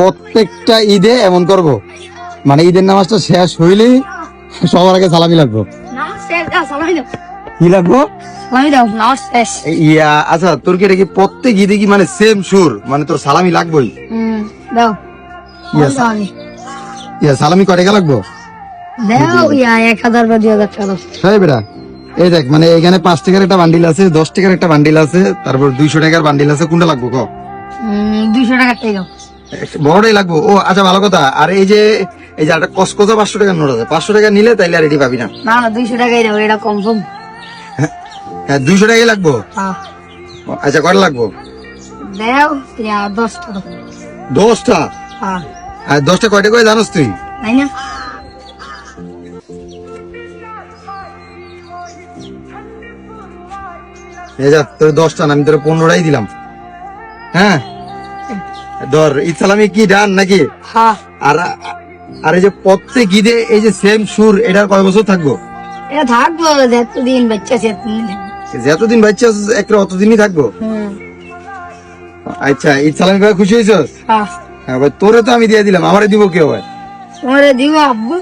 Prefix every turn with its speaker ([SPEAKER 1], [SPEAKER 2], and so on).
[SPEAKER 1] প্রত্যেকটা ঈদে এমন করব। মানে ঈদের নামাজটা শেষ হইলেই সবার আগে সালামি লাগবো। কি ইয়া আচ্ছা তোর কি এটা কি প্রত্যেক ঈদে কি মানে সেম সুর? মানে তোর সালামি লাগবেই?
[SPEAKER 2] দাও।
[SPEAKER 1] ইয়া সালামি কয় টাকা লাগবো?
[SPEAKER 2] দাও ইয়া এক হাজার বা দুই হাজার টাকা।
[SPEAKER 1] হ্যাঁ বেটা এই দেখ মানে এখানে পাঁচ টাকার একটা বান্ডিল আছে দশ টাকার একটা বান্ডিল আছে তারপর দুইশো টাকার বান্ডিল আছে কোনটা লাগবো ক?
[SPEAKER 2] দুইশো টাকার টাকা
[SPEAKER 1] বড়টাই লাগবো। ও আচ্ছা ভালো কথা। আর এই যে এই যে একটা কসকসা পাঁচশো টাকার নোট আছে। পাঁচশো টাকা নিলে তাইলে আর এটি পাবি না।
[SPEAKER 2] না না দুইশো টাকাই দাও এটা কনফার্ম
[SPEAKER 1] হ্যাঁ দুইশো টাকাই লাগবো?
[SPEAKER 2] হ্যাঁ।
[SPEAKER 1] আচ্ছা কটা লাগবো?
[SPEAKER 2] দাও দশটা।
[SPEAKER 1] দশটা?
[SPEAKER 2] হ্যাঁ।
[SPEAKER 1] আর দশটা কয়টা করে জানোস তুই?
[SPEAKER 2] তাই না?
[SPEAKER 1] এই যা তোর দশটা না আমি তোর পনেরোটাই দিলাম। হ্যাঁ? ধর ইসলামী কি ডান নাকি? আর আর এই যে প্রত্যেক ঈদে এই যে সেম সুর এটার কয় বছর থাকব?
[SPEAKER 2] এটা থাকব যতদিন বাচ্চা
[SPEAKER 1] যতদিন বাচ্চা আছে একটা অতদিনই থাকব? আচ্ছা ঈদ সালামি ভাই খুশি হয়েছ হ্যাঁ ভাই তোরে তো আমি দিয়ে দিলাম আমারে দিব কেউ ভাই।
[SPEAKER 2] তোমারে দিব আব্বু।